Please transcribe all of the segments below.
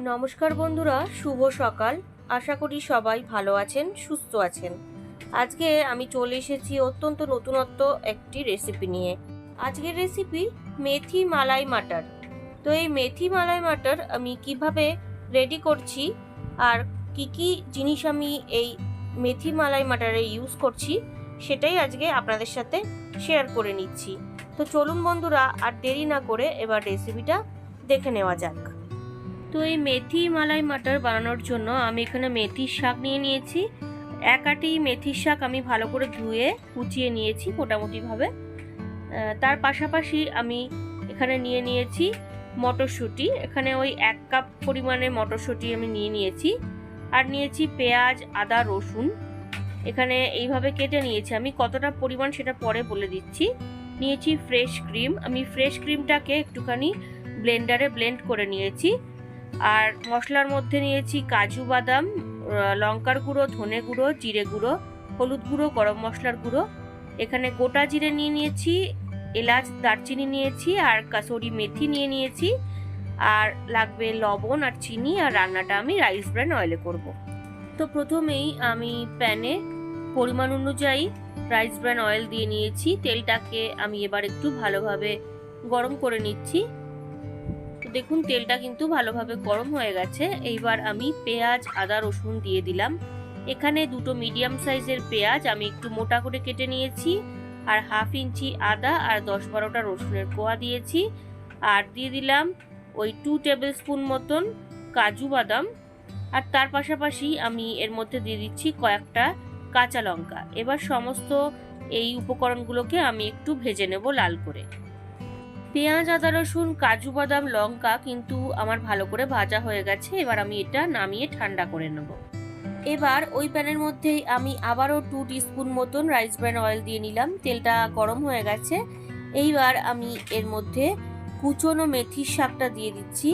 নমস্কার বন্ধুরা, শুভ সকাল। আশা করি সবাই ভালো আছেন, সুস্থ আছেন। আজকে আমি চলে এসেছি অত্যন্ত নতুনত্ব একটি রেসিপি নিয়ে। আজকের রেসিপি মেথি মালাই মাটার। তো এই মেথি মালাই মাটার আমি কীভাবে রেডি করছি আর কি কি জিনিস আমি এই মেথি মালাই মাটারে ইউজ করছি, সেটাই আজকে আপনাদের সাথে শেয়ার করে নিচ্ছি। তো চলুন বন্ধুরা, আর দেরি না করে এবার রেসিপিটা দেখে নেওয়া যাক। তো এই মেথি মালাই মাটার বানানোর জন্য আমি এখানে মেথির শাক নিয়ে নিয়েছি। এক আটি মেথির শাক আমি ভালো করে ধুয়ে, কুচিয়ে নিয়েছি মোটামুটিভাবে। তার পাশাপাশি আমি এখানে নিয়ে নিয়েছি মটরশুঁটি। এখানে ওই এক কাপ পরিমাণে মটরশুঁটি আমি নিয়ে নিয়েছি। আর নিয়েছি পেঁয়াজ, আদা, রসুন। এখানে এইভাবে কেটে নিয়েছি। আমি কতটা পরিমাণ সেটা পরে বলে দিচ্ছি। নিয়েছি ফ্রেশ ক্রিম। আমি ফ্রেশ ক্রিমটাকে একটুখানি ব্লেন্ডারে ব্লেন্ড করে নিয়েছি। আর মশলার মধ্যে নিয়েছি কাজু বাদাম লঙ্কার গুঁড়ো, ধনে গুঁড়ো, জিরে গুঁড়ো, হলুদ গুঁড়ো, গরম মশলার গুঁড়ো। এখানে গোটা জিরে নিয়ে নিয়েছি, এলাচ, দারচিনি নিয়েছি আর কাসুরি মেথি নিয়ে নিয়েছি। আর লাগবে লবণ আর চিনি আর রান্নাটা আমি রাইস ব্র্যান অয়েলে করব। তো প্রথমেই আমি প্যানে পরিমাণ অনুযায়ী রাইস ব্র্যান অয়েল দিয়ে নিয়েছি। তেলটাকে আমি এবার একটু ভালোভাবে গরম করে নিচ্ছি। দেখুন, তেলটা কিন্তু ভালোভাবে গরম হয়ে গেছে। এইবার আমি পেঁয়াজ, আদা, রসুন দিয়ে দিলাম। এখানে দুটো মিডিয়াম সাইজের পেঁয়াজ আমি একটু মোটা করে কেটে নিয়েছি আর হাফ ইঞ্চি আদা আর দশ বারোটা রসুনের কোয়া দিয়েছি। আর দিয়ে দিলাম ওই টু টেবিল স্পুন মতন কাজু বাদাম। আর তার পাশাপাশি আমি এর মধ্যে দিয়ে দিচ্ছি কয়েকটা কাঁচা লঙ্কা। এবার সমস্ত এই উপকরণগুলোকে আমি একটু ভেজে নেব লাল করে। পেঁয়াজ, আদা, রসুন, কাজু, বাদাম, লঙ্কা কিন্তু আমার ভালো করে ভাজা হয়ে গেছে। এবার আমি এটা নামিয়ে ঠান্ডা করে নেব। এবার ওই প্যানের মধ্যেই আমি আবারও টু টিস্পুন মতন রাইস ব্র্যান অয়েল দিয়ে নিলাম। তেলটা গরম হয়ে গেছে। এইবার আমি এর মধ্যে কুচনো মেথির শাকটা দিয়ে দিচ্ছি।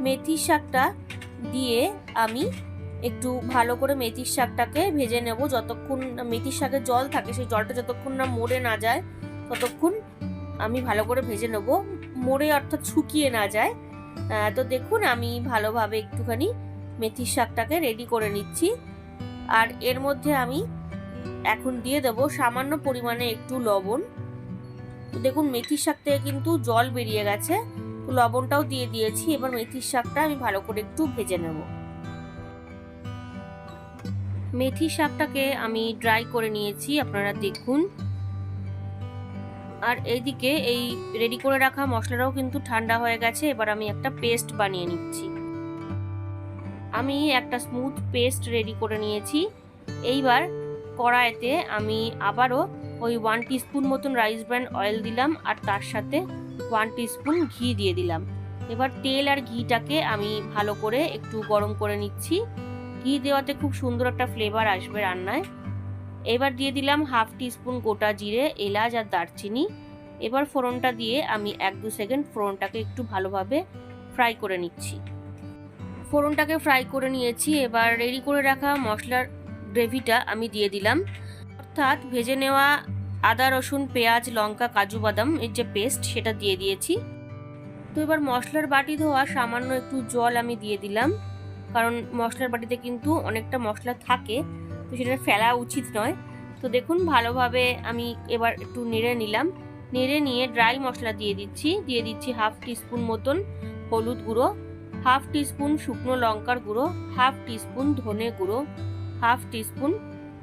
মেথির শাকটা দিয়ে আমি একটু ভালো করে মেথির শাকটাকে ভেজে নেব। যতক্ষণ মেথির শাকে জল থাকে, সেই জলটা যতক্ষণ না মরে না যায়, ততক্ষণ আমি ভালো করে ভেজে নেব। মোড়ে অর্থাৎ শুকিয়ে না যায়। তো দেখুন, আমি ভালোভাবে একটুখানি মেথির শাকটাকে রেডি করে নিচ্ছি। আর এর মধ্যে আমি এখন দিয়ে দেব সামান্য পরিমাণে একটু লবণ। তো দেখুন, মেথির শাক থেকে কিন্তু জল বেরিয়ে গেছে। তো লবণটাও দিয়ে দিয়েছি, এবার মেথির শাকটা আমি ভালো করে একটু ভেজে নেব। মেথি শাকটাকে আমি ড্রাই করে নিয়েছি, আপনারা দেখুন। আর এইদিকে এই রেডি করে রাখা মশলাটাও কিন্তু ঠান্ডা হয়ে গেছে, এবার আমি একটা পেস্ট বানিয়ে নিচ্ছি। আমি একটা স্মুথ পেস্ট রেডি করে নিয়েছি। এইবার কড়াইতে আমি আবারও ওই ওয়ান টিস্পুন মতন রাইস ব্র্যান্ড অয়েল দিলাম, আর তার সাথে ওয়ান টিস্পুন ঘি দিয়ে দিলাম। এবার তেল আর ঘিটাকে আমি ভালো করে একটু গরম করে নিচ্ছি। ঘি দেওয়াতে খুব সুন্দর একটা ফ্লেভার আসবে রান্নায়। এবার দিয়ে দিলাম হাফ টিস্পুন গোটা জিরে, এলাচ আর দারচিনি। এবার ফোড়নটা দিয়ে আমি এক দু সেকেন্ড ফোড়নটাকে একটু ভালোভাবে ফ্রাই করে নিচ্ছি। ফোড়নটাকে ফ্রাই করে নিয়েছি, এবার রেডি করে রাখা মশলার গ্রেভিটা আমি দিয়ে দিলাম। অর্থাৎ ভেজে নেওয়া আদা, রসুন, পেঁয়াজ, লঙ্কা, কাজু, বাদাম, এর যে পেস্ট সেটা দিয়ে দিয়েছি। তো এবার মশলার বাটি ধোয়া সামান্য একটু জল আমি দিয়ে দিলাম, কারণ মশলার বাটিতে কিন্তু অনেকটা মশলা থাকে। তো সেটা ফেলা উচিত নয়। তো দেখুন, ভালোভাবে আমি এবার একটু নেড়ে নিলাম। নেড়ে নিয়ে ড্রাই মশলা দিয়ে দিচ্ছি। দিয়ে দিচ্ছি হাফ টিস্পুন মতন হলুদ গুঁড়ো, হাফ টিস্পুন শুকনো লঙ্কার গুঁড়ো, হাফ টিস্পুন ধনে গুঁড়ো, হাফ টিস্পুন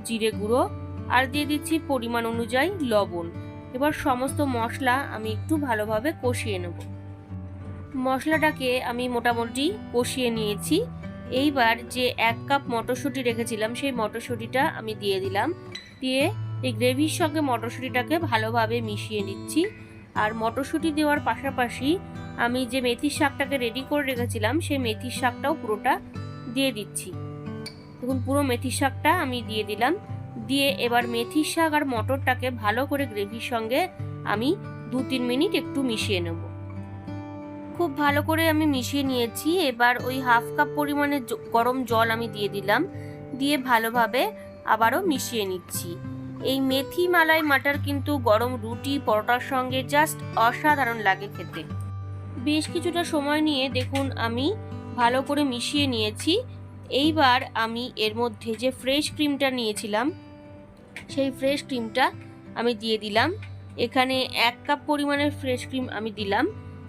জিরে গুঁড়ো আর দিয়ে দিচ্ছি পরিমাণ অনুযায়ী লবণ। এবার সমস্ত মশলা আমি একটু ভালোভাবে কষিয়ে নেব। মশলাটাকে আমি মোটামুটি কষিয়ে নিয়েছি। এইবার যে এক কাপ মটরশুঁটি রেখেছিলাম, সেই মটরশুঁটিটা আমি দিয়ে দিলাম। দিয়ে এই গ্রেভির সঙ্গে মটরশুঁটিটাকে ভালোভাবে মিশিয়ে নিচ্ছি। আর মটরশুঁটি দেওয়ার পাশাপাশি আমি যে মেথির শাকটাকে রেডি করে রেখেছিলাম, সেই মেথির শাকটাও পুরোটা দিয়ে দিচ্ছি। দেখুন, পুরো মেথির শাকটা আমি দিয়ে দিলাম। দিয়ে এবার মেথির শাক আর মটরটাকে ভালো করে গ্রেভির সঙ্গে আমি দু তিন মিনিট একটু মিশিয়ে নেব। খুব ভালো করে আমি মিশিয়ে নিয়েছি। এবার ওই হাফ কাপ পরিমাণে গরম জল আমি দিয়ে দিলাম। দিয়ে ভালোভাবে আবারও মিশিয়ে নিচ্ছি। এই মেথি মালাই মাটার কিন্তু গরম রুটি, পরোটার সঙ্গে জাস্ট অসাধারণ লাগে খেতে। বেশ কিছুটা সময় নিয়ে দেখুন আমি ভালো করে মিশিয়ে নিয়েছি। এইবার আমি এর মধ্যে যে ফ্রেশ ক্রিমটা নিয়েছিলাম, সেই ফ্রেশ ক্রিমটা আমি দিয়ে দিলাম। এখানে এক কাপ পরিমাণের ফ্রেশ ক্রিম আমি দিলাম।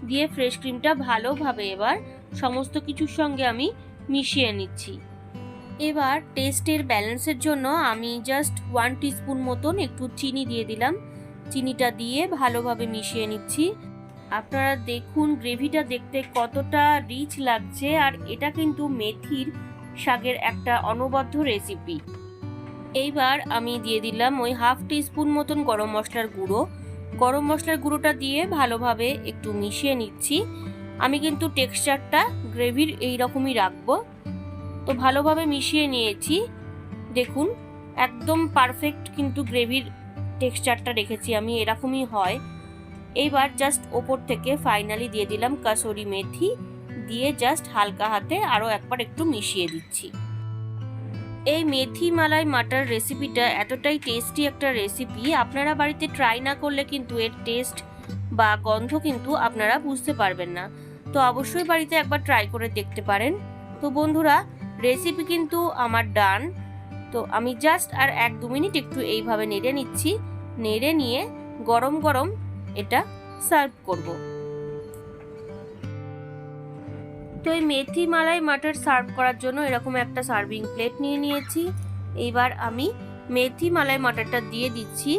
দিয়ে ফ্রেশ ক্রিমটা ভালোভাবে এবার সমস্ত কিছুর সঙ্গে আমি মিশিয়ে নিচ্ছি। এবার টেস্টের ব্যালেন্সের জন্য আমি জাস্ট ওয়ান টিস্পুন মতন একটু চিনি দিয়ে দিলাম। চিনিটা দিয়ে ভালোভাবে মিশিয়ে নিচ্ছি। আপনারা দেখুন গ্রেভিটা দেখতে কতটা রিচ লাগছে আর এটা কিন্তু মেথির শাকের একটা অনবদ্য রেসিপি এইবার আমি দিয়ে দিলাম ওই হাফ টিস্পুন মতন গরম মশলার গুঁড়ো। গরম মশলার গুঁড়োটা দিয়ে ভালোভাবে একটু মিশিয়ে নিচ্ছি। আমি কিন্তু টেক্সচারটা গ্রেভির এই রকমই রাখব। তো ভালোভাবে মিশিয়ে নিয়েছি। দেখুন, একদম পারফেক্ট কিন্তু গ্রেভির টেক্সচারটা রেখেছি আমি, এরকমই হয়। এইবার জাস্ট ওপর থেকে ফাইনালি দিয়ে দিলাম কাসুরি মেথি। দিয়ে জাস্ট হালকা হাতে আরও একবার একটু মিশিয়ে দিচ্ছি। এই মেথি মালাই মাটার রেসিপিটা এতটাই টেস্টি একটা রেসিপি আপনারা বাড়িতে ট্রাই না করলে কিন্তু এর টেস্ট বা গন্ধ কিন্তু আপনারা বুঝতে পারবেন না। তো অবশ্যই বাড়িতে একবার ট্রাই করে দেখতে পারেন। তো বন্ধুরা রেসিপি কিন্তু আমার ডান তো আমি জাস্ট আর এক দু মিনিট একটু এইভাবে নেড়ে নিচ্ছি। নেড়ে নিয়ে গরম গরম এটা সার্ভ করব। তো এই মেথি মালাই মাটার সার্ভ করার জন্য এরকম একটা সার্ভিং প্লেট নিয়ে নিয়েছি। এইবার আমি মেথি মালাই মাটারটা দিয়ে দিচ্ছি।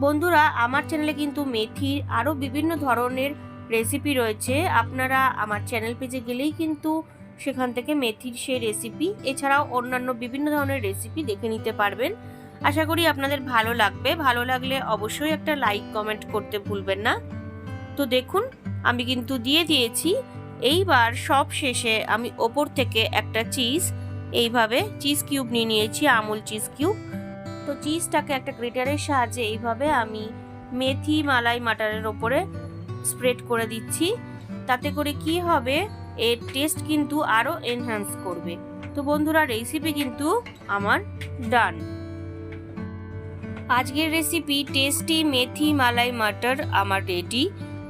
বন্ধুরা, আমার চ্যানেলে কিন্তু মেথির আরও বিভিন্ন ধরনের রেসিপি রয়েছে। আপনারা আমার চ্যানেল পেজে গেলেই কিন্তু সেখান থেকে মেথির সেই রেসিপি এছাড়াও অন্যান্য বিভিন্ন ধরনের রেসিপি দেখে নিতে পারবেন। আশা করি আপনাদের ভালো লাগবে। ভালো লাগলে অবশ্যই একটা লাইক কমেন্ট করতে ভুলবেন না। তো দেখুন, আমি কিন্তু দিয়ে দিয়েছি। এইবার সব শেষে আমি ওপর থেকে একটা চিজ, এইভাবে চিজ কিউব নিয়ে নিয়েছি, আমুল চিজ কিউব। তো চিজটাকে একটা গ্রেটারের সাহায্যে এইভাবে আমি মেথি মালাই মাটারের ওপরে স্প্রেড করে দিচ্ছি। তাতে করে কি হবে? এর টেস্ট কিন্তু আরও এনহ্যান্স করবে। তো বন্ধুরা রেসিপি কিন্তু আমার ডান আজকের রেসিপি টেস্টি মেথি মালাই মাটার আমার রেডি